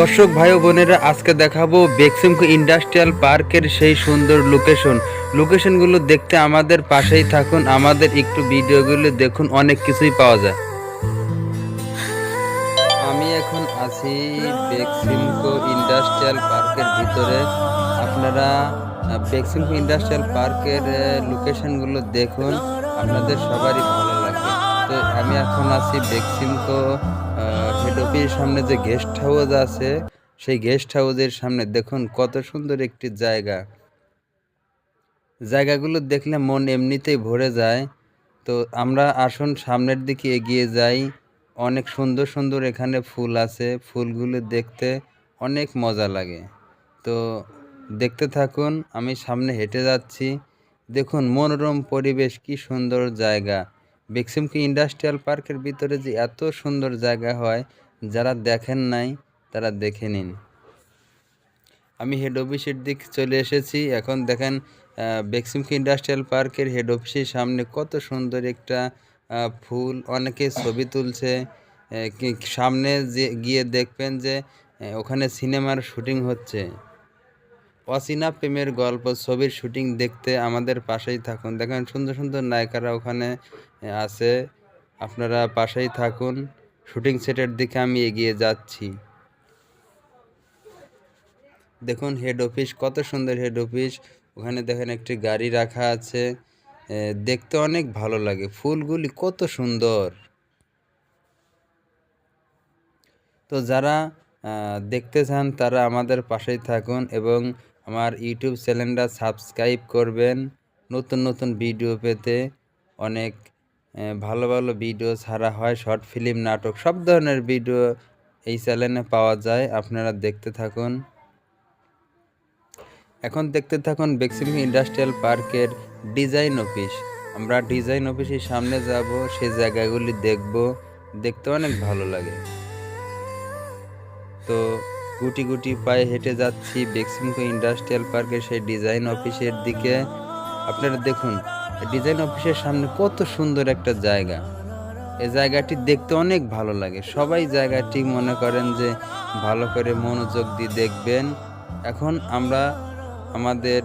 দর্শক ভাই বোনেরা, আজকে দেখাবো বেক্সিমকো ইন্ডাস্ট্রিয়াল পার্কের সেই সুন্দর লোকেশন লোকেশনগুলো দেখতে আমাদের পাশেই থাকুন, আমাদের একটু ভিডিওগুলো দেখুন, অনেক কিছুই পাওয়া যায়। আমি এখন আছি বেক্সিমকো ইন্ডাস্ট্রিয়াল পার্কের ভিতরে। আপনারা বেক্সিমকো ইন্ডাস্ট্রিয়াল পার্কের লোকেশনগুলো দেখুন, আপনাদের সবারই ভালো তো আমি এখন আছি বেক্সিমকো হেড সামনে যে গেস্ট হাউস আছে, সেই গেস্ট হাউসের সামনে দেখুন কত সুন্দর একটি জায়গা। জায়গাগুলো দেখলে মন এমনিতেই ভরে যায়। তো আমরা আসুন সামনের দিকে এগিয়ে যাই। অনেক সুন্দর সুন্দর এখানে ফুল আছে। ফুলগুলো দেখতে অনেক মজা লাগে। তো দেখতে থাকুন, আমি সামনে হেঁটে যাচ্ছি। দেখুন মনোরম পরিবেশ, কি সুন্দর জায়গা। বেক্সিমকি ইন্ডাস্ট্রিয়াল পার্কের ভিতরে যে এত সুন্দর জায়গা হয়, যারা দেখেন নাই, তারা দেখে নিন। আমি হেড অফিসের দিক চলে এসেছি। এখন দেখেন বেক্সিমকি ইন্ডাস্ট্রিয়াল পার্কের হেড অফিসের সামনে কত সুন্দর একটা ফুল। অনেকে ছবি তুলছে। সামনে যে গিয়ে দেখবেন যে ওখানে সিনেমার শুটিং হচ্ছে। অচেনা প্রেমের গল্প, ছবির শুটিং দেখতে আমাদের পাশেই থাকুন। দেখেন সুন্দর সুন্দর নায়িকারা ওখানে আছে। আপনারা পাশেই থাকুন। শুটিং সেটের দিকে আমি এগিয়ে যাচ্ছি। দেখুন হেড অফিস, কত সুন্দর হেড অফিস। ওখানে দেখেন একটি গাড়ি রাখা আছে। দেখতে অনেক ভালো লাগে। ফুলগুলি কত সুন্দর। তো যারা দেখতে চান তারা আমাদের পাশেই থাকুন এবং আমার ইউটিউব চ্যানেলটা সাবস্ক্রাইব করবেন। নতুন নতুন ভিডিও পেতে অনেক ভালো ভালো ভিডিও ছাড়া হয়, শর্ট ফিল্ম, নাটক, সব ধরনের ভিডিও এই চ্যানেলে পাওয়া যায়। আপনারা দেখতে থাকুন। এখন দেখতে থাকুন বেক্সিম ইন্ডাস্ট্রিয়াল পার্কের ডিজাইন অফিস। আমরা ডিজাইন অফিসের সামনে যাব, সেই জায়গাগুলি দেখব। দেখতে অনেক ভালো লাগে। তো গুটি গুটি পায়ে হেঁটে যাচ্ছি বেক্সিমকো ইন্ডাস্ট্রিয়াল পার্কের সেই ডিজাইন অফিসের দিকে। আপনারা দেখুন ডিজাইন অফিসের সামনে কত সুন্দর একটা জায়গা। এই জায়গাটি দেখতে অনেক ভালো লাগে। সবাই জায়গাটি মনে করেন যে ভালো করে মনোযোগ দিয়ে দেখবেন। এখন আমরা আমাদের